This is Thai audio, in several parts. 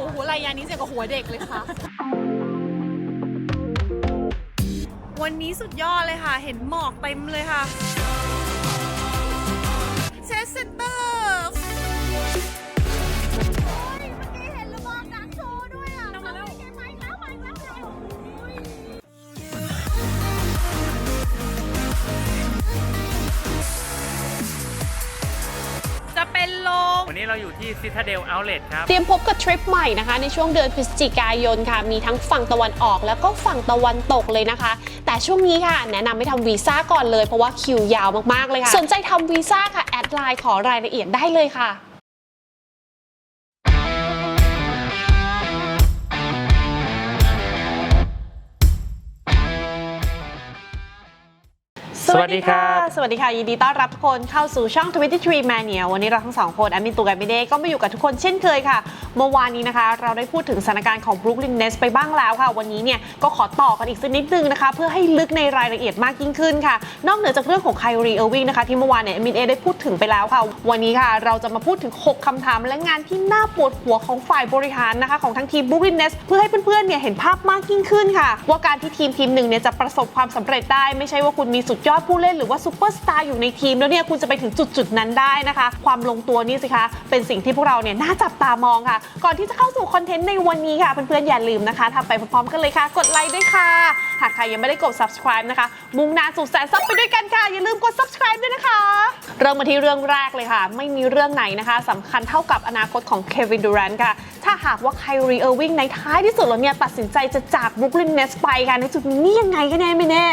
โอ้โหรายยานี้เสียกับหัวเด็กเลยค่ะ วันนี้สุดยอดเลยค่ะ เห็นหมอกเต็มเลยค่ะเชสเซนเตอร์ เป็นลม วันนี้เราอยู่ที่ Citadel Outlet ครับ เตรียมพบกับทริปใหม่นะคะ ในช่วงเดือนพฤศจิกายนค่ะ มีทั้งฝั่งตะวันออกแล้วก็ฝั่งตะวันตกเลยนะคะ แต่ช่วงนี้ค่ะ แนะนำให้ทำวีซ่าก่อนเลยเพราะว่าคิวยาวมากๆเลยค่ะ สนใจทำวีซ่าค่ะ แอดไลน์ขอรายละเอียดได้เลยค่ะ สวัสดีครับสวัสดีค่ะ ยินดีต้อนรับทุกคนเข้าสู่ช่อง 23 Mania วันนี้เราทั้งสองคนแอดมินตูกับมิเดก็มาอยู่กับทุกคนเช่นเคยค่ะ เมื่อวานนี้นะคะ เราได้พูดถึงสถานการณ์ของ Brooklyn Nets ไปบ้างแล้วค่ะ วันนี้เนี่ยก็ขอต่อกันอีกสักนิดนึงนะคะ เพื่อให้ลึกในรายละเอียดมากยิ่งขึ้นค่ะ นอกเหนือจากเรื่องของไคลรีเออร์วิงนะคะที่เมื่อวานเนี่ยมินเอได้พูดถึงไปแล้วค่ะ วันนี้ค่ะ เราจะมาพูดถึง 6คำถามและงานที่น่าปวดหัวของฝ่ายบริหารนะคะของทั้งทีม Brooklyn Nets เพื่อให้เพื่อนๆเนี่ยเห็นภาพมากยิ่งขึ้นค่ะ ว่าการที่ทีมทีมหนึ่งเนี่ยจะประสบความสำเร็จได้ไม่ใช่ว่าคุณมีสุดยอดผู้เล่นหรือว่าซูเปอร์สตาร์อยู่ในทีมแล้วเนี่ยคุณจะไปถึงจุดๆนั้นได้นะคะ ความลงตัวนี่สิคะเป็นสิ่งที่พวกเราเนี่ยน่าจับตามองค่ะ ก่อนที่จะเข้าสู่คอนเทนต์ในวันนี้ค่ะเพื่อนๆอย่าลืมนะคะทำไปพร้อมๆกันเลยค่ะ กดไลค์ด้วยค่ะ หากใครยังไม่ได้กด subscribe นะคะ มุ่งหน้าสู่แสนซับไปด้วยกันค่ะ อย่าลืมกด subscribe ด้วยนะคะ เริ่มมาที่เรื่องแรกเลยค่ะ ไม่มีเรื่องไหนนะคะสำคัญเท่ากับอนาคตของเควินดูแรนต์ค่ะถ้าหากว่าไคลรีเออร์วิงในท้ายที่สุดแล้วเนี่ยตัดสินใจจะจากบรุกลินเนสไปค่ะในจุดนี้ยังไงกันแน่ไม่แน่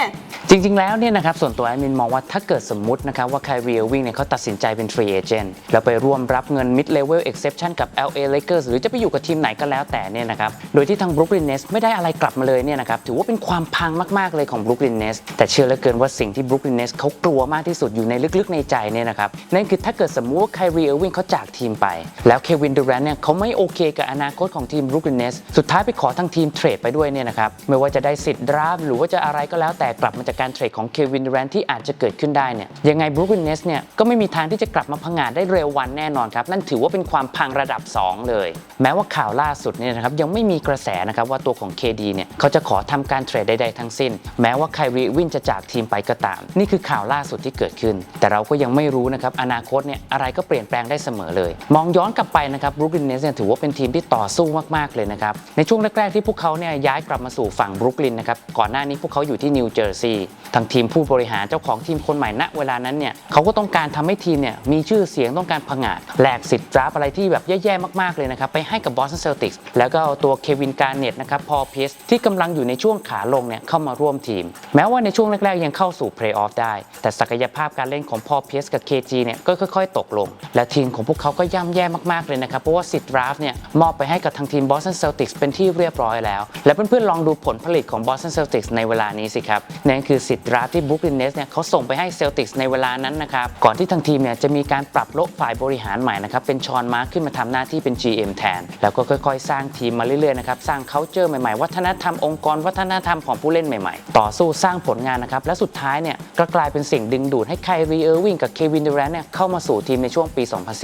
จริง ๆ แล้วเนี่ยนะครับส่วนตัวแอดมินมองว่าถ้าเกิดสมมุตินะครับว่าไคล r ีเอร์วิงเนี่ยเขาตัดสินใจเป็น free agent แล้วไปร่วมรับเงิน mid level exception กับ LA Lakers หรือจะไปอยู่กับทีมไหนก็แล้วแต่เนี่ยนะครับโดยที่ทาง Brooklyn Nets ไม่ได้อะไรกลับมาเลยเนี่ยนะครับถือว่าเป็นความพังมากๆเลยของ Brooklyn Nets แต่เชื่อเหลือเกินว่าสิ่งที่ Brooklyn Nets เขากลัวมากที่สุดอยู่ในลึกๆในใจเนี่ยนะครับนั่นคือถ้าเกิดสมมุติว่าไคล r ีเอวิงเขาจากทีมไป แล้วเควินดูแรนเนี่ยเขาไม่โอเคกับอนาคตของทีม Brooklyn Nets สุดท้ายไปขอทางทีมเทรดไปด้วยเนี่ยนะครับไม่ว่าจะได้สิทธิ์ดราฟหรือว่าจะอะไรก็แล้วแต่กลับมาจากการเทรดของเควินดูแรนที่อาจจะเกิดขึ้นได้เนี่ยยังไง Brooklyn Nets เนี่ยก็ไม่มีทางที่จะกลับมาพังงาดได้เร็ววันแน่นอนครับ นั่นถือว่าเป็นความพังระดับ 2 เลย แม้ว่าข่าวล่าสุดเนี่ยนะครับยังไม่มีกระแสนะครับว่าตัวของ KD เนี่ยเขาจะขอทำการเทรดใดๆทั้งสิ้น แม้ว่าไครีวินจะจากทีมไปก็ตาม นี่คือข่าวล่าสุดที่เกิดขึ้น แต่เราก็ยังไม่รู้นะครับอนาคตเนี่ยอะไรก็เปลี่ยนแปลงได้เสมอเลย มองย้อนกลับไปนะครับ Brooklyn Nets เนี่ยถือว่าเป็นทีมที่ต่อสู้มากๆเลยนะครับ ในช่วงแรกๆที่พวกเขาเนี่ยย้ายกลับมาสู่ฝั่งบรุกลินนะครับ ก่อนหน้านี้พวกเขาอยู่ที่นิวเจอร์ซีย์ทางทีมผู้บริหารเจ้าของทีมคนใหม่ณเวลานั้นเนี่ยเขาก็ต้องการทำให้ทีมเนี่ยมีชื่อเสียงต้องการผงาดแหลกสิทธิ์ดราฟอะไรที่แบบแย่ๆมากๆเลยนะครับไปให้กับบอสตันเซลติกส์แล้วก็เอาตัวเควินการเน็ตนะครับพอเพีสที่กำลังอยู่ในช่วงขาลงเนี่ยเข้ามาร่วมทีม แม้ว่าในช่วงแรกๆ ยังเข้าสู่เพลย์ออฟได้ แต่ศักยภาพการเล่นของพอเพีสกับ KG เนี่ยก็ค่อย ๆ ตกลง และทีมของพวกเขาก็ย่ำแย่มากๆเลยนะครับเพราะว่าสิทธิ์ดราฟเนี่ยมอบไปให้กับทางทีมบอสตันเซลติกส์เป็นที่เรียบร้อยแล้ว และเพื่อนๆลองดูผลผลิตของบอสตันเซลติกส์ในเวลานี้สิครับนั่นคือสิทธิ์ดราฟที่บ r ุ o ลินเนสเนี่ยเขาส่งไปให้เซลติกส์ในเวลานั้นนะครับก่อนที่ทางทีมเนี่ยจะมีการปรับโละฝ่ายบริหารใหม่นะครับเป็นชอนมาร์คขึ้นมาทำหน้าที่เป็น GM แทน แล้วก็ค่อยๆ สร้างทีมมาเรื่อยๆนะครับสร้าง culture ใหม่ๆ วัฒนธรรมองค์กรวัฒนธรรมของผู้เล่นใหม่ๆ ต่อสู้สร้างผลงานนะครับและสุดท้ายเนี่ยก็กลายเป็นสิ่งดึงดูดให้ไคลรีเออร์วิงกับเควินดูแรนเนี่ยเข้ามาสู่ทีมในช่วงปี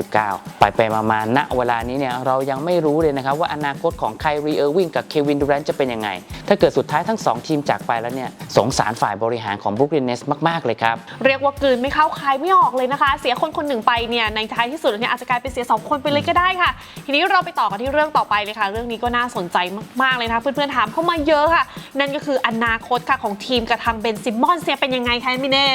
2019 ไปไปมาๆณเวลานี้เนี่ยเรายังไม่รู้เลยนะครับว่าอนาคตของไคลรีเออร์วิงกับเควินดูแรนจะเป็นยังไง ถ้าเกิดสุดท้ายทั้งสองทีมจากไปแล้วเนี่ยสงสารฝ่ายบริหารของบรุกลินเนสมาก ๆ เลยครับ เรียกว่ากลืนไม่เข้าคายไม่ออกเลยนะคะ เสียคนคนหนึ่งไปเนี่ยในท้ายที่สุดเนี่ยอาจจะกลายเป็นเสียสองคนไปเลยก็ได้ค่ะ ทีนี้เราไปต่อกันที่เรื่องต่อไปเลยค่ะ เรื่องนี้ก็น่าสนใจมากๆเลยนะคะเพื่อนๆถามเข้ามาเยอะค่ะ นั่นก็คืออนาคตค่ะของทีมกับทางเบนซิมมอนส์เนี่ยเป็นยังไงคะมิเน่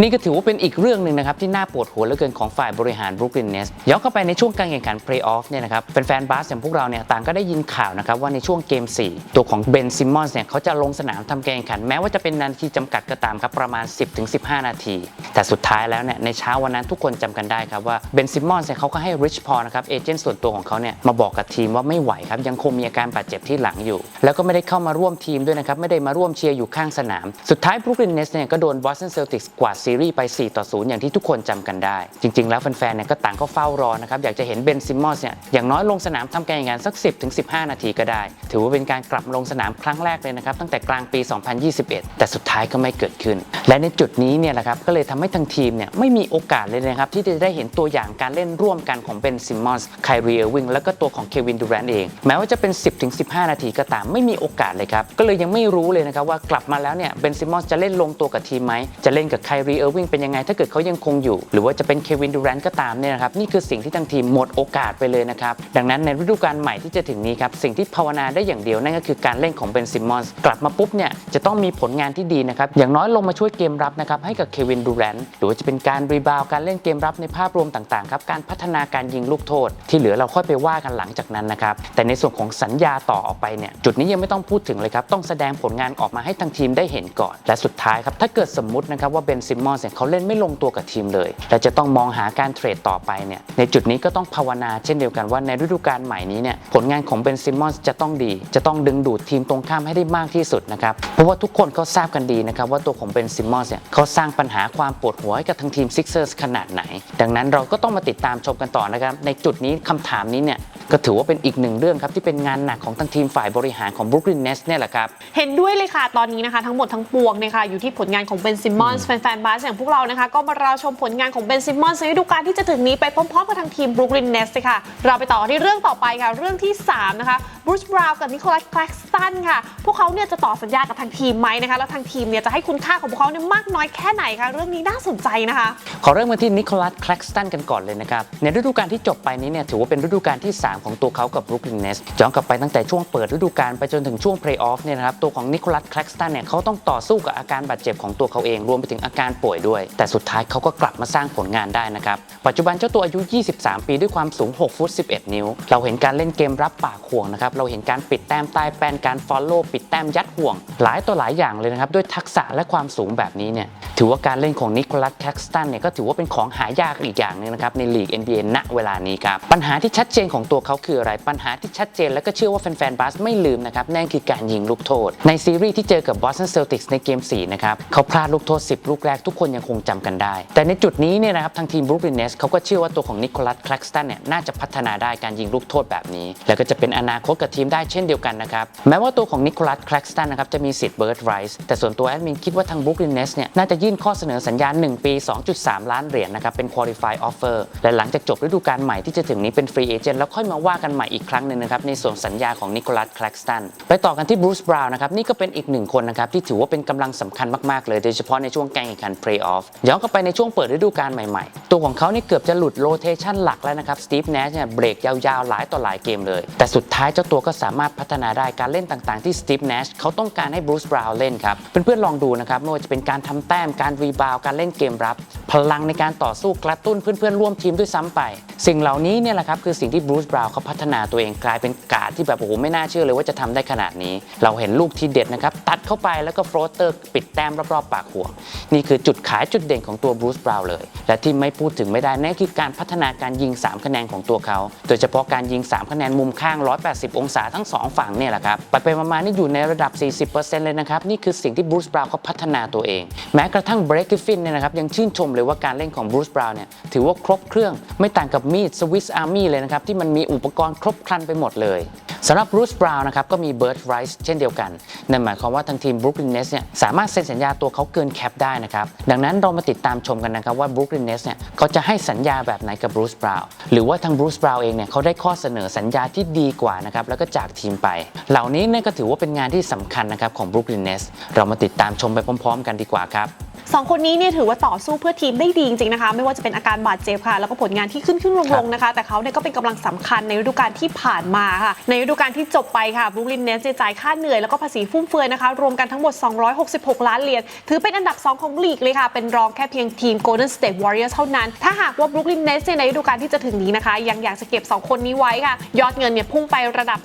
นี่ก็ถือว่าเป็นอีกเรื่องหนึ่งนะครับที่น่าปวดหัวเหลือเกินของฝ่ายบริหารบรุกลินเนสย้อนเข้าไปในช่วงการแข่งขันเพลย์ออฟเนี่ยนะครับแฟนๆบาสอย่างพวกเราเนี่ยต่างก็ได้ยินข่าวนะครับว่าในช่วงเกม 4 ตัวของเบนซิมมอนส์เนี่ยเขาจะลงสนามทำการแข่งขัน แม้ว่าจะเป็นนาทีจำกัดก็ตามครับประมาณ 10-15 นาที แต่สุดท้ายแล้วเนี่ยในเช้าวันนั้นทุกคนจำกันได้ครับว่าเบนซิมมอนส์เนี่ยเขาก็ให้ริชพอนะครับเอเจนต์ส่วนตัวของเขาเนี่ยมาบอกกับทีมว่าไม่ไหวครับยังคงมีอาการบาดเจ็บที่หลังอยู่ แล้วก็ไม่ได้เข้ามาร่วมทีมด้วยนะครับไม่ได้มาร่วมเชียร์อยู่ข้างสนาม สุดท้ายบรุกลินเนสเนี่ยก็โดนบอสตันเซลติกส์กวาดซีรีส์ไป4ต่อ0อย่างที่ทุกคนจำกันได้ จริง ๆ แล้วแฟนๆเนี่ยก็ต่างก็เฝ้ารอนะครับอยากจะเห็นเบนซิมมอนส์เนี่ยอย่างน้อยลงสนามทำการแข่งขันสัก 10ถึง15 นาทีก็ได้ ถือว่าเป็นการกลับลงสนามครั้งแรกเลยนะครับ ตั้งแต่กลางปี 2021 แต่สุดท้ายก็ไม่เกิดขึ้น และในจุดนี้เนี่ยแหละครับก็เลยทำให้ทางทีมเนี่ยไม่มีโอกาสเลยนะครับที่จะได้เห็นตัวอย่างการเล่นร่วมกันของเบนซิมมอนส์ไครีเออร์วิงแล้วก็ตัวของเควินดูแรนเอง แม้ว่าจะเป็น 10ถึง15 นาทีก็ตามไม่มีโอกาสเลยครับก็เลยยังไม่รู้เลยนะครับว่ากลับมาแล้วเนี่ยเบนซิมมอนส์จะเล่นลงตัวกับทีมไหมจะเล่นกับไครีเออร์วิงเป็นยังไงถ้าเกิดเขายังคงอยู่ หรือว่าจะเป็นเควินดูแรนก็ตามเนี่ยนะครับนี่คือสิ่งที่ทางทีมหมดโอกาสไปเลยนะครับดังนั้นในฤดูกาลใหม่ที่จะถึงนี้ครับ สิ่งที่ภาวนาได้อย่างเดียวนั่นก็คือการเล่นของเบนซิมมอนส์กลับมาปุ๊บเนี่ยจะต้องมีผลงานที่ดีนะครับ อย่างน้อยลงมาช่วยเกมรับนะครับให้กับเควินดูแรนต์หรือว่าจะเป็นการรีบาวการเล่นเกมรับในภาพรวมต่างๆครับการพัฒนาการยิงลูกโทษ ที่เหลือเราค่อยไปว่ากันหลังจากนั้นนะครับแต่ในส่วนของสัญญาต่อออกไปเนี่ยจุดนี้ยังไม่ต้องพูดถึงเลยครับต้องแสดงผลงานออกมาให้ทางทีมได้เห็นก่อน และสุดท้ายครับถ้าเกิดสมมตินะครับว่าเบนซิมมอนส์เนี่ยเขาเล่นไม่ลงตัวกับทีมเลยและจะต้องมองหาการเทรดต่อไปเนี่ยในจุดนี้ก็ต้องภาวนาเช่นเดียวกันว่าในฤดูกาลใหม่นี้เนี่ยผลงานของเบนซิมมอนส์จะต้องดี จะต้องดึงดูดทีมตรงข้ามให้ได้มากที่สุดนะครับ เพราะว่าทุกคนเขาทราบกันดีนะครับว่าตัวของเบนซิมมอนส์เนี่ยเขาสร้างปัญหาความปวดหัวให้กับทางทีมซิกเซอร์สขนาดไหน ดังนั้นเราก็ต้องมาติดตามชมกันต่อนะครับ ในจุดนี้คำถามนี้เนี่ยก็ถือว่าเป็นอีกหนึ่งเรื่องครับที่เป็นงานหนักของทางทีมฝ่ายบริหารของบรุกลินเนสเนี่ยแหละครับ เห็นด้วยเลยค่ะ ตอนนี้นะคะทั้งหมดทั้งปวงเนี่ยค่ะอยู่ที่ผลงานของเบนซิมมอนส์แฟนๆบาสอย่างพวกเรานะคะก็มารอชมผลงานของเบนซิมมอนส์ในฤดูกาลที่จะถึงนี้ไปพร้อมๆกับทางทีมบรูคลินเนสเลยค่ะเราไปต่อกันที่เรื่องต่อไปค่ะ เรื่องที่ 3 นะคะบรูซบราวน์กับนิโคลัสแคลกสตันค่ะ พวกเขาเนี่ยจะต่อสัญญากับทางทีมไหมนะคะ แล้วทางทีมเนี่ยจะให้คุณค่าของพวกเขาเนี่ยมากน้อยแค่ไหนคะ เรื่องนี้น่าสนใจนะคะ ขอเริ่มกันที่นิโคลัสแคลกสตันกันก่อนเลยนะครับ ในฤดูกาลที่จบไปนี้เนี่ยถือว่าเป็นฤดูกาลที่ 3 ของตัวเขากับบรุกลินเนสย้อนกลับไปตั้งแต่ช่วงเปิดฤดูกาลไปจนถึงช่วงเพลย์ออฟเนี่ยนะครับตัวของนิโคลัสแคลกสตันเนี่ยเขาต้องต่อสู้กับอาการบาดเจ็บของตัวเขาเองรวมไปถึงอาการป่วยด้วย แต่สุดท้ายเขาก็กลับมาสร้างผลงานได้นะครับปัจจุบันเจ้าตัวอายุ 23 ปีด้วยความสูง 6 ฟุต 11 นิ้วเราเห็น็นการเล่นเกมรับปากห่วงนะครับเราเห็นการปิดแต้มใต้แป้นการฟอลโล่ปิดแต้มยัดห่วง หลายต่อหลายอย่างเลยนะครับด้วยทักษะและความสูงแบบนี้เนี่ยถือว่าการเล่นของนิโคลัสแคลกสตันเนี่ยก็ถือว่าเป็นของหายากอีกอย่างหนึงนะครับในลีก NBA ณเวลานี้ครับปัญหาที่ชัดเจนของตัวเขาคืออะไรปัญหาที่ชัดเจนและก็เชื่อว่าแฟนๆบาสไม่ลืมนะครับนั่นคือการยิงลูกโทษ ในซีรีส์ที่เจอกับ Boston Celtics ในเกม 4 นะครับเขาพลาดลูกโทษ 10 ลูกแรกทุกคนยังคงจำกันได้ แต่ในจุดนี้เนี่ยนะครับทางทีม Brooklyn Nets เขาก็เชื่อว่าตัวของนิโคลัสแคลกสตันเนี่ยน่าจะพัฒนาได้การยิงลูกโทษแบบนี้ แล้วก็จะเป็นอนาคตกับทีมได้เช่นเดียวกันนะครับ แม้ว่าตัวของนิโคลัสแคลกสตันนะครับจะมีสิทธิ์เบิร์ดไรส์แต่ส่วนตัวแอดมินคิดว่าทาง Brooklyn Nets เนี่ยน่าจะยื่นข้อเสนอสัญญา 1 ปี 2.3 ล้านเหรียญนะครับเป็น qualify offer และหลังจากจบฤดูกาลใหม่ที่จะถึงนี้เป็น free agent แล้วค่อยมาว่ากันใหม่อีกครั้งหนึ่งนะครับในส่วนสัญญาของนิโคลัสแคลกสตันไปต่อกันที่บรูซบราวน์นะครับนี่ก็เป็นอีกหนึ่งคนนะครับที่ถือว่าเป็นกำลังสำคัญมากๆเลยโดยเฉพาะในช่วงการแข่งขัน play-off ย้อนกลับไปในช่วงเปิดฤดูกาลใหม่ๆ ตัวของเขานี่เกือบจะหลุดโรเทชันหลักแล้วนะครับสตีฟเนชเนี่ยเบรกยาวๆหลายต่อหลายเกมเลย แต่สุดท้ายเจ้าตัวก็สามารถพัฒนาได้การเล่นต่างๆที่สตีฟเนชเขาต้องการให้บรูซบราวน์เล่นครับ เพื่อนๆลองดูนะครับไม่ว่าจะเป็นการทำแต้มการรีบาวการเล่นเกมรับ พลังในการต่อสู้กระตุ้นเพื่อนๆร่วมทีมด้วยซ้ำไป สิ่งเหล่านี้เนี่ยแหละครับคือสิ่งที่บรูซบราวน์เขาพัฒนาตัวเองกลายเป็นการดที่แบบโอ้โหไม่น่าเชื่อเลยว่าจะทำได้ขนาดนี้ เราเห็นลูกที่เด็ดนะครับตัดเข้าไปแล้วก็โฟลเตอร์ปิดแต้มรอบๆปากห่วงนี่คือจุดขายจุดเด่นของตัวบรูซบราวน์เลย และที่ไม่พูดถึงไม่ได้นั่นคือการพัฒนาการยิง 3 คะแนนของตัวเขา โดยเฉพาะการยิง3 คะแนนมุมข้าง 180 องศาทั้ง 2 ฝั่งเนี่ยแหละครับไปไปมาๆนี่อยู่ในระดับ 40%เลยนะครับ นี่คือสิ่งที่บรูซบราวน์เขาพัฒนาตัวเอง แม้กระทั่งเบรกกิฟฟินเนี่ยนะครับยังชื่นชมเลยว่าการเล่นของบรูซบราวน์เนี่ยถือว่าครบเครื่องไม่ต่างกับมีดสวิสอาร์มี่เลยนะครับที่มันมีอุปกรณ์ครบครันไปหมดเลยสำหรับบรูซบราวน์นะครับก็มีเบิร์ดไรส์เช่นเดียวกัน นั่นหมายความว่าทางทีมบรูคลินเนสเนี่ยสามารถเซ็นสัญญาตัวเขาเกินแคปได้นะครับ ดังนั้นเรามาติดตามชมกันนะครับว่าบรูคลินเนสเนี่ยเขาจะให้สัญญาแบบไหนกับบรูซบราวน์หรือว่าทางบรูซบราวน์เองเนี่ยเขาได้ข้อเสนอสัญญาที่ดีกว่านะครับแล้วก็จากทีมไป เหล่านี้เนี่ยก็ถือว่าเป็นงานที่สำคัญนะครับของบรูคลินเนสเรามาติดตามชมไปพร้อม ๆ กันดีกว่าครับ สองคนนี้เนี่ยถือว่าต่อสู้เพื่อทีมได้ดีจริงๆนะคะ ไม่ว่าจะเป็นอาการบาดเจ็บค่ะ แล้วก็ผลงานที่ขึ้นขึ้นลงครัลงบนะคะ แต่เขาเนี่ยก็เป็นกำลังสำคัญในฤดูกาลที่ผ่านมาค่ะ ในฤดูกาลที่จบไปค่ะบรูคลินเนสจ่ายค่าเหนื่อยแล้วก็ภาษีฟุ่มเฟือยนะคะ รวมกันทั้งหมด 266 ล้านเหรียญถือเป็นอันดับ 2 ของลีกเลยค่ะ เป็นรองแค่เพียงทีม Golden State Warriors เท่านั้น ถ้าหากว่าบรูคลินเนสในฤดูกาลที่จะถึงนี้นะคะ ยังอยากจะเก็บ 2 คนนี้ไว้ค่ะ ยอดเงินเนี่ยพุ่งไประดับ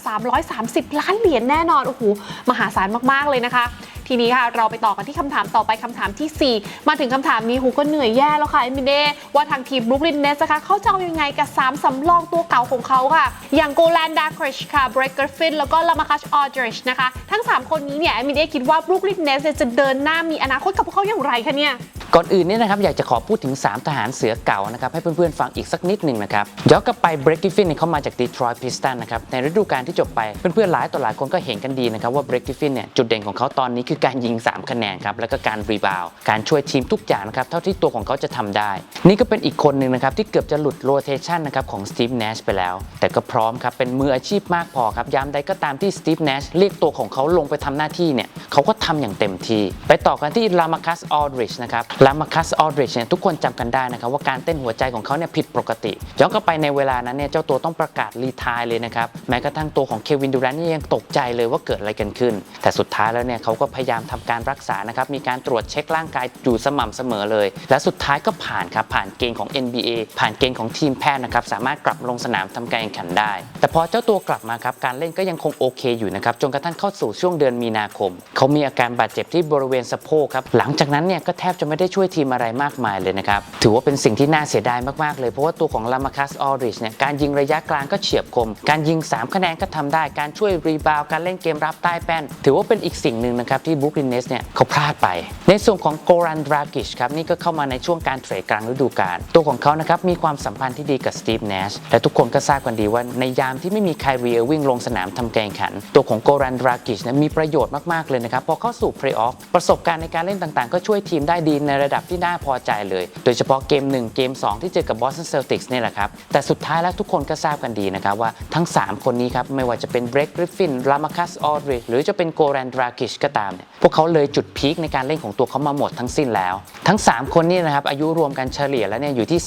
330 ล้านเหรียญแน่นอนโอ้โหมหาศาลมากๆเลยนะคะ ทีนี้ค่ะเราไปต่อกันที่คำถามต่อไปคำถามทีสี่ 4 มาถึงคำถามนี้หูก็เหนื่อยแย่แล้วค่ะเอมิเน่ว่าทางทีมบรุกลินเนสนะคะเขาจะเอายังไงกับ 3สำรองตัวเก่าของเขาค่ะ อย่างโกแลนดาคริชค่ะเบรกเกอร์ฟินแล้วก็ลามาคัชออดริชนะคะ ทั้ง 3 คนนี้เนี่ยเอมิเน่คิดว่าบรุกลินเนสจะเดินหน้ามีอนาคตกับพวกเขาอย่างไรคะเนี่ย ก่อนอื่นเนี่ยนะครับอยากจะขอพูดถึง 3 ทหารเสือเก่านะครับให้เพื่อนๆฟังอีกสักนิดหนึ่งนะครับย้อนกลับไปเบรกกิฟฟินเขามาจากดีทรอยต์พิสตันนะครับในฤดูกาลที่จบไปเพื่อนๆหลายต่อหลายคนก็เห็นกันดีนะครับว่าเบรกกิฟฟินเนี่ยจุดเด่นของเขาตอนนี้คือการยิง 3 คะแนนครับแล้วก็การรีบาวการช่วยทีมทุกอย่างนะครับเท่าที่ตัวของเขาจะทำได้ นี่ก็เป็นอีกคนหนึ่งนะครับที่เกือบจะหลุดโรเทชันนะครับของสตีฟเนชไปแล้ว แต่ก็พร้อมครับเป็นมืออาชีพมากพอครับยามใดก็ตามที่สตีฟเนชเรียกตัวของเขาลงไปทำหน้าที่เนี่ยเขาก็ทำอย่างเต็มที่ไปต่อกันที่ลามาคัสออดริชนะครับลามาคัสออดริชเนี่ยทุกคนจำกันได้นะครับว่าการเต้นหัวใจของเขาเนี่ยผิดปกติย้อนกลับไปในเวลานั้นเนี่ยเจ้าตัวต้องประกาศรีทายเลยนะครับแม้กระทั่งตัวของเควินดูแรนนี่ยังตกใจเลยว่าเกิดอะไรกันขึ้น แต่สุดท้ายแล้วเนี่ยเขาก็พยายามทำการรักษานะครับมีการตรวจเช็คร่างกายอยู่สม่ำเสมอเลย และสุดท้ายก็ผ่านครับผ่านเกณฑ์ของ NBA ผ่านเกณฑ์ของทีมแพทย์นะครับสามารถกลับลงสนามทำการแข่งขันได้ แต่พอเจ้าตัวกลับมาครับการเล่นก็ยังคงโอเคอยู่นะครับจนกระทั่งเข้าสู่ช่วงเดือนมีนาคม เขามีอาการบาดเจ็บที่บริเวณสะโพกครับหลังจากนั้นเนี่ยก็แทบจะไม่ได้ช่วยทีมอะไรมากมายเลยนะครับ ถือว่าเป็นสิ่งที่น่าเสียดายมากๆเลย เพราะว่าตัวของลามาคัสออริชเนี่ยการยิงระยะกลางก็เฉียบคม การยิง 3 คะแนนก็ทำได้ การช่วยรีบาวด์การเล่นเกมรับใต้แป้น ถือว่าเป็นอีกสิ่งหนึ่งนะครับที่บ r ุ k ลินเนสเนี่ยเขาพลาดไป ในส่วนของโกรันดรากิชครับนี่ก็เข้ามาในช่วงการเทรดกลางฤดูกาลตัวของเขานะครับมีความสัมพันธ์ที่ดีกับสตีฟเนชและทุกคนก็ทราบกันดีว่าในยามที่ไม่มีไคลรีเอวิ่งลงสนามทำกาแข่งขัน ตัวของโกรันดรากิชเนี่ยมีประโยชน์มากๆเลยนะครับพอเข้าสู่เพลย์ออฟประสบการณ์ในการเล่นต่างๆ ก็ช่วยทีมได้ดีในระดับที่น่าพอใจเลย โดยเฉพาะเกม 1 เกม 2 ที่เจอกับบอสตันเซลติกส์นี่แหละครับ แต่สุดท้ายแล้วทุกคนก็ทราบกันดีนะครับว่าทั้ง 3 คนนี้ครับ ไม่ว่าจะเป็นเบรกกริฟฟินลามาคัสออดริหรือจะเป็นโกรันดรากิชก็ตามเนี่ยพวกเขาเลยจุดพีคในการเล่นของตัวเขามาหมดทั้งสิ้นแล้ว ทั้ง 3 คนนี่นะครับอายุรวมกันเฉลี่ยแล้วเนี่ยอยู่ที่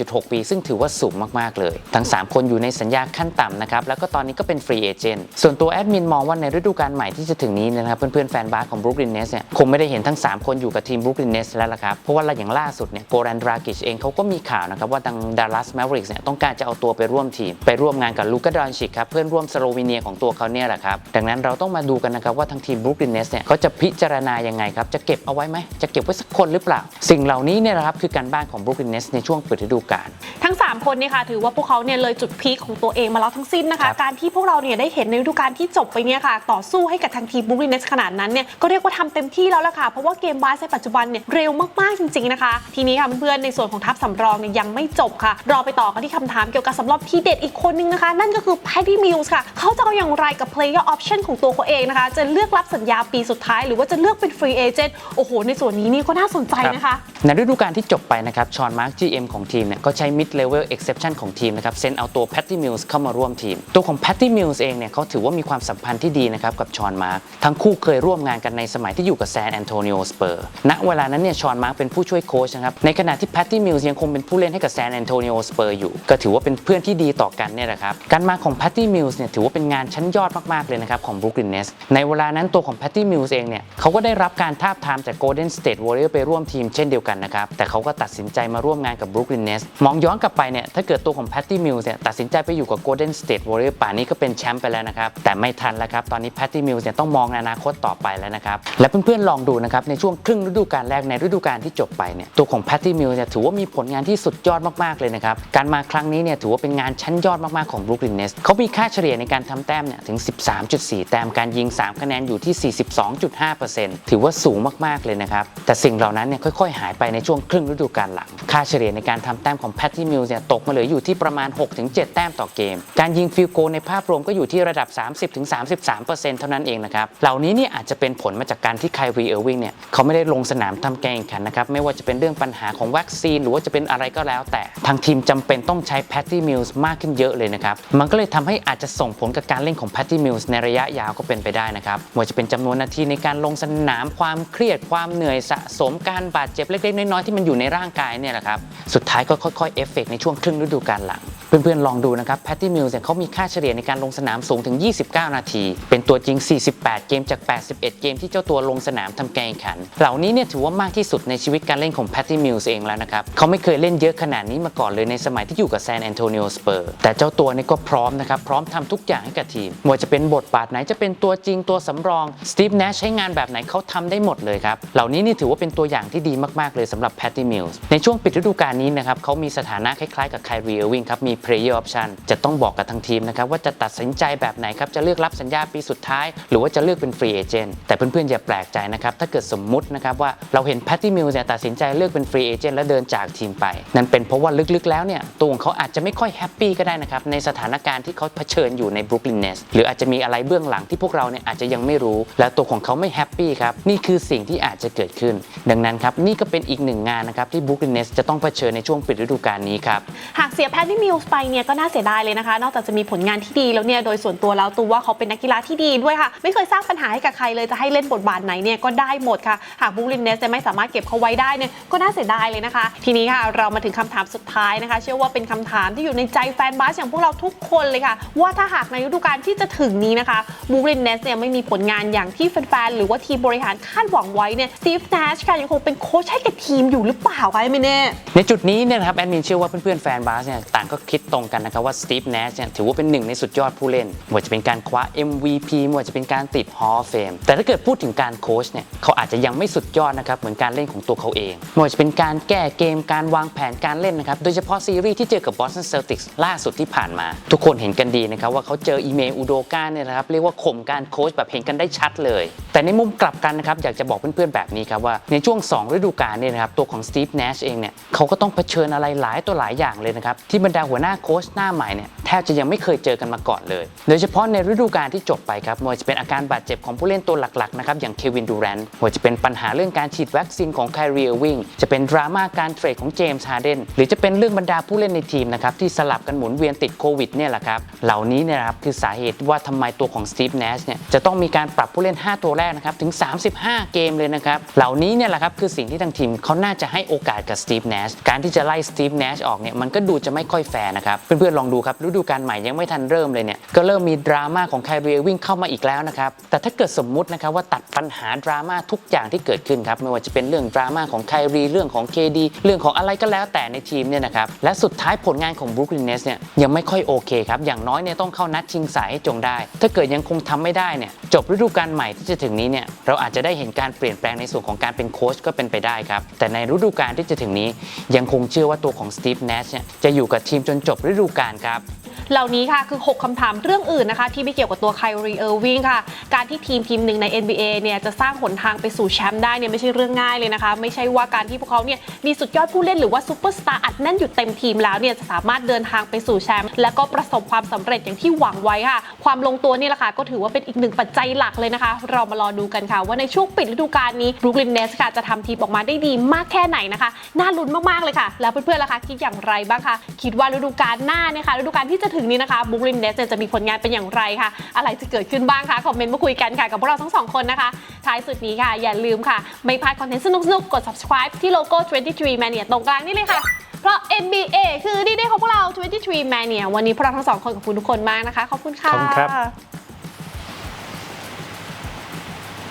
34.6 ปี ซึ่งถือว่าสูงมากๆเลย ทั้ง 3 คนอยู่ในสัญญาขั้นต่ำนะครับแล้วก็ตอนนี้ก็เป็นฟรีเอเจนต์ส่วนตัวแอดมินมองว่าในฤดูกาลใหม่ที่จะถึงนี้นะครับเพื่อนๆแฟนบาสของบ r ุ k ลินเนสเนี่ยคงไม่ได้เห็นทั้ง 3 คนอยู่กับทีมบ r ุ k ลินเนสแล้วละครับ เพราะว่าอย่างล่าสุดเนี่ยโกรันดรากิชเองเขาก็มีข่าวนะครับว่าทางดัลลัสแมวริกส์เนี่ยต้องการจะเอาตัวไปร่วมทีม ไปร่วมงานกับลูกาดอนชิกครับเพื่อนร่วมสโลวีเนียของตัวเขาเนี่ยแหละครับ ดังนั้นเราต้องมาดูกันนะครับว่าทางทีมบรูคลินเนสเนี่ยเขาจะพิจารณายังไงครับ จะเก็บเอาไว้ไหมจะเก็บไว้สักคนหรือเปล่า สิ่งเหล่านี้เนี่ยนะครับคือการบ้านของบรูคลินเนสในช่วงเปิดฤดูกาลทั้ง3 คนเนี่ยค่ะถือว่าพวกเขาเนี่ยเลยจุดพีคของตัวเองมาแล้วทั้งสิ้นนะครัคะบการที่พวกเราเนี่ยได้เห็นในฤดูกาลที่จบไปเนี่ยค่ะ ต่อสู้ให้กับทางทีมบูรินเนสขนาดนั้นเนี่ยก็เรียกว่าทำเต็มที่แล้วล่ะค่ะ เพราะว่าเกมบาสในปัจจุบันเนี่ยเร็วมากๆจริงๆนะคะ ทีนี้ค่ะเพื่อนๆในส่วนของทัพสำรองเนี่ยยังไม่จบค่ะ รอไปต่อกันที่คำถามเกี่ยวกับสำรองที่เด็ดอีกคนนึงนะคะ นั่นก็คือแพทตี้มิลส์ค่ะเขาจะเอาอย่างไรกับ player option ของตัวเขาเองนะคะ จะเลือกรับสัญญาปีสุดท้าย หรือว่าจะเลือกเป็นฟรีเอเจนต์โอ้โห ในส่วนนี้นี่ก็น่าสนใจนะคะในฤดูกาลที่จบไปนะครับชอนมาร์ก GM ของทีมเนี่ยก็ใช้ mid level exception ของทีมนะครับเซ็นเอาตัว Patty Mills เข้ามาร่วมทีม ตัวของ Patty Mills เองเนี่ยเขาถือว่ามีความสัมพันธ์ที่ดีนะครับกับชอนมาร์กทั้งคู่เคยร่วมงานกันในสมัยที่อยู่กับแซนแอนโทนิโอสเปอร์ณเวลานั้นเนี่ยชอนมาร์กเป็นผู้ช่วยโค้ชนะครับในขณะที่ Patty Mills ยังคงเป็นผู้เล่นให้กับแซนแอนโทนิโอสเปอร์อยู่ก็ถือว่าเป็นเพื่อนที่ดีต่อกันเนี่ยแหละครับการมาของ Patty Mills เนี่ยถือว่าเป็นงานชั้นยอดมากๆเลยนะครับของ Brooklyn Nets ในเวลานั้นตัวของ Patty Mills เองเนี่ยเขาก็ได้รับการทาบทามจาก Golden State Warriors ไปร่วมทีมเช่นเดียวกันนะครับแต่เขาก็ตัดสินใจมาร่วมงานกับ Brooklyn Nets มองย้อนกลับไปเนี่ยถ้าเกิดตัวของ Patty Mills เนี่ยตัดสินใจไปอยู่กับ Golden State Warriors ป่านนี้ก็เป็นแชมป์ไปแล้วนะครับแต่ไม่ทันแล้วครับตอนนี้ Patty Mills เนี่ยต้องมองอนาคตต่อไปแล้วนะครับและเพื่อนๆลองดูนะครับในช่วงครึ่งฤดูกาลแรกในฤดูกาลที่จบไปเนี่ยตัวของ Patty Mills เนี่ยถือว่ามีผลงานที่สุดยอดมากๆเลยนะครับการมาครั้งนี้เนี่ยถือว่าเป็นงานชั้นยอดมากๆของ Brooklyn Nets เขามีค่าเฉลี่ยในการทำแต้มเนี่ยถึง 13.4 แต้มการยิง 3 คะแนนอยู่ที่ 42.5%ถือว่าสูงมากๆเลยนะครับแต่สิ่งเหล่านั้นเนี่ยค่อยๆ หายไปในช่วงครึ่งฤดูกาลหลัง ค่าเฉลี่ยในการทำแต้มของ Patty Mills เนี่ยตกมาเหลืออยู่ที่ประมาณ 6-7 แต้มต่อเกม การยิงฟิลโกลในภาพรวมก็อยู่ที่ระดับ 30-33%เท่านั้นเองนะครับ เหล่านี้เนี่ยอาจจะเป็นผลมาจากการที่ไคลรีเออร์วิงเนี่ยเขาไม่ได้ลงสนามทำการแข่งขันนะครับ ไม่ว่าจะเป็นเรื่องปัญหาของวัคซีน หรือว่าจะเป็นอะไรก็แล้ว แต่ทางทีมจำเป็นต้องใช้ Patty Mills มากขึ้นเยอะเลยนะครับ มันก็เลยทำให้อาจจะส่งผลกับการเล่นของ Patty Mills ในระยะยาวก็เป็นไปได้นะครับไม่ว่าจะเป็นจำนวนนาทีในการลงสนามความเครียดความเหนื่อยสะสมการบาดเจ็บเล็กๆน้อยๆที่มันอยู่ในร่างกายเนี่ยแหละครับสุดท้ายก็ค่อยๆเอฟเฟกในช่วงครึ่งฤดูกาลหลัง เพื่อนๆ ลองดูนะครับ Patty Mills เนี่ยเขามีค่าเฉลี่ยในการลงสนามสูงถึง 29 นาที เป็นตัวจริง 48 เกมจาก 81 เกมที่เจ้าตัวลงสนามทำการแข่งขัน เหล่านี้เนี่ยถือว่ามากที่สุดในชีวิตการเล่นของ Patty Mills เองแล้วนะครับเขาไม่เคยเล่นเยอะขนาดนี้มาก่อนเลยในสมัยที่อยู่กับแซนแอนโทนิโอสเปอร์แต่เจ้าตัวนี่ก็พร้อมนะครับพร้อมทำทุกอย่างให้กับทีมไม่ว่าจะเป็นบทบาทไหนจะเป็นตัวจริงตัวสำรองสตีฟเนชใช้งานแบบไหนเขาทำได้หมดเลยครับเหล่านี้นี่ถือว่าเป็นตัวอย่างที่ดีมากๆเลยสำหรับ Patty Mills ในช่วงปิดฤดูกาลนี้นะครับเขามีสถานะคล้ายล้ายๆกับไคลรีเออร์วิงครับมี player option จะต้องบอกกับทางทีมนะครับว่าจะตัดสินใจแบบไหนครับจะเลือกรับสัญญาปีสุดท้าย หรือว่าจะเลือกเป็น free agent แต่เพื่อนๆอย่าแปลกใจนะครับถ้าเกิดสมมุตินะครับว่าเราเห็นแพตตี้มิลส์เนี่ยตัดสินใจเลือกเป็น free agent แล้วเดินจากทีมไป นั่นเป็นเพราะว่าลึกๆแล้วเนี่ยตัวของเขาอาจจะไม่ค่อยแฮปปี้ก็ได้นะครับในสถานการณ์ที่เขาเผชิญอยู่ในบรุกลินเนสหรืออาจจะมีอะไรเบื้องหลังที่พวกเราเนี่ยอาจจะยังไม่รู้ และตัวของเขาไม่แฮปปี้ครับนี่คือสิ่งที่อาจจะเกิดขึ้น ดังนั้นครับนี่ก็เป็นอีกหนึ่งงานนะครับที่บรุกลินเนสจะต้องเผชิญในช่วงปิดฤดูกาลนี้ครับหากเสียแพทตี้มิลส์ไปเนี่ยก็น่าเสียดายเลยนะคะ นอกจากจะมีผลงานที่ดีแล้วเนี่ยโดยส่วนตัวแล้วตัวว่าเขาเป็นนักกีฬาที่ดีด้วยค่ะ ไม่เคยสร้างปัญหาให้กับใครเลยจะให้เล่นบทบาทไหนเนี่ยก็ได้หมดค่ะ หากบูลินเนสจะไม่สามารถเก็บเขาไว้ได้เนี่ยก็น่าเสียดายเลยนะคะ ทีนี้ค่ะเรามาถึงคำถามสุดท้ายนะคะ เชื่อว่าเป็นคำถามที่อยู่ในใจแฟนบาสอย่างพวกเราทุกคนเลยค่ะ ว่าถ้าหากในฤดูกาลที่จะถึงนี้นะคะบูลินเนสเนี่ยไม่มีผลงานอย่างที่แฟนๆหรือว่าทีมบริหารคาดหวังไว้เนี่ยสตีฟแนชค่ะยังคงเป็นโค้ชให้กับทีมอยู่หรือเปล่าคะไม่แน่ในจุดนี้เนี่ยนะครับแอดมินเชื่อว่าเพื่อนแฟนบาสเนี่ยต่างก็คิดตรงกันนะครับว่าสตีฟเนชเนี่ยถือว่าเป็นหนึ่งในสุดยอดผู้เล่นไม่ว่าจะเป็นการคว้า MVP ไม่ว่าจะเป็นการติด Hall of Fame แต่ถ้าเกิดพูดถึงการโค้ชเนี่ยเขาอาจจะยังไม่สุดยอดนะครับเหมือนการเล่นของตัวเขาเองไม่ว่าจะเป็นการแก้เกมการวางแผนการเล่นนะครับโดยเฉพาะซีรีส์ที่เจอกับ Boston Celtics ล่าสุดที่ผ่านมา ทุกคนเห็นกันดีนะครับว่าเขาเจออีเมลอุโดกาเนี่ยนะครับเรียกว่าข่มการโค้ชแบบเห็นกันได้ชัดเลยแต่ในมุมกลับกันนะครับอยากจะบอกเพื่อนๆแบบนี้ครับว่าในช่วง 2 ฤดูกาลเนี่ยนะครับตัวของสตีฟเนชเองเนี่ยเขาก็ต้องเผชิญอะไรหลายตัวหลายอย่างเลยนะครับที่บรรดาหัวหน้าโค้ชหน้าใหม่เนี่ยแทบจะยังไม่เคยเจอกันมาก่อนเลย โดยเฉพาะในฤดูกาลที่จบไปครับไม่ว่าจะเป็นอาการบาดเจ็บของผู้เล่นตัวหลักๆนะครับอย่างเควินดูแรนต์ไม่ว่าจะเป็นปัญหาเรื่องการฉีดวัคซีนของไคลรีเอวิงจะเป็นดราม่าการเทรดของเจมส์ฮาร์เดนหรือจะเป็นเรื่องบรรดาผู้เล่นในทีมนะครับที่สลับกันหมุนเวียนติดโควิดเนี่ยแหละครับเหล่านี้เนี่ยนะครับคือสาเหตุว่าทำไมตัวของสตีฟเนชเนี่ยจะต้องมีการปรับผู้เล่น 5 ตัวแรกนะครับถึง 35 เกมเลยนะครับ เหล่านี้เนี่ยแหละครับคือสิ่งที่ทางทีมเขาน่าจะให้โอกาสกับสตีฟเนชการที่จะไล่สตีฟเนชออกเนี่ยมันก็ดูจะไม่ค่อยแฟร์นะครับ เพื่อนๆลองดูครับฤดูกาลใหม่ยังไม่ทันเริ่มเลยเนี่ยก็เริ่มมีดราม่าของไคลรียวิ่งเข้ามาอีกแล้วนะครับแต่ถ้าเกิดสมมุตินะครับว่าตัดปัญหาดราม่าทุกอย่างที่เกิดขึ้นครับไม่ว่าจะเป็นเรื่องดราม่าของไคลรีเรื่องของ KD เรื่องของอะไรก็แล้วแต่ในทีมเนี่ยนะครับและสุดท้ายผลงานของบรูคลินเนสเนี่ยยังไม่ค่อยโอเคครับอย่างน้อยเนี่ยต้องเข้านัดชิงสายให้จงได้ ถ้าเกิดยังคงทำไม่ได้เนี่ยจบฤดูกาลใหม่ที่จะถึงนี้เนี่ยเราอาจจะได้เห็นการเปลี่ยนแปลงในส่วนของการเป็นโค้ชก็เป็นไปได้ครับ แต่ในฤดูกาลที่จะถึงนี้ยังคงเชื่อว่าตัวของสตีฟเนชเนี่ยจะอยู่กับทีมจนจบฤดูกาลครับเหล่านี้ค่ะคือ 6คำถามเรื่องอื่นนะคะ ที่ไม่เกี่ยวกับตัวไคลรีเออร์วิงค่ะ การที่ทีมทีมหนึ่งใน NBA เนี่ยจะสร้างหนทางไปสู่แชมป์ได้เนี่ยไม่ใช่เรื่องง่ายเลยนะคะ ไม่ใช่ว่าการที่พวกเขาเนี่ยมีสุดยอดผู้เล่นหรือว่าซูเปอร์สตาร์อัดแน่นอยู่เต็มทีมแล้วเนี่ยจะสามารถเดินทางไปสู่แชมป์และก็ประสบความสำเร็จอย่างที่หวังไว้ค่ะ ความลงตัวนี่แหละค่ะก็ถือว่าเป็นอีกหนึ่งปัจจัยหลักเลยนะคะ เรามารอดูกันค่ะ ว่าในช่วงปิดฤดูกาลนี้บรูคลินเนสค่ะจะทำทีมออกมาได้ดีมากแค่ไหนนะคะ น่าลุ้นมากๆเลยค่ะ แล้วเพื่อนๆล่ะคะคิดอย่างไรบ้างคะคิดว่าฤดูกาลหน้าเนี่ยค่ะฤดูกาลที่จะถึงนี้นะคะบรูคลินเนสจะมีผลงานเป็นอย่างไรค่ะอะไรจะเกิดขึ้นบ้างคะคอมเมนต์มาคุยกันค่ะกับพวกเราทั้งสองคนนะคะท้ายสุดนี้ค่ะอย่าลืมค่ะไม่พลาดคอนเทนต์สนุกๆกด subscribe ที่โลโก้ 23 Mania ตรงกลางนี่เลยค่ะ เพราะ NBA คือดีเดย์ของพวกเรา 23 Mania วันนี้พวกเราทั้งสองคนขอบคุณทุกคนมากนะคะ ขอบคุณค่ะ ขอบคุณครับ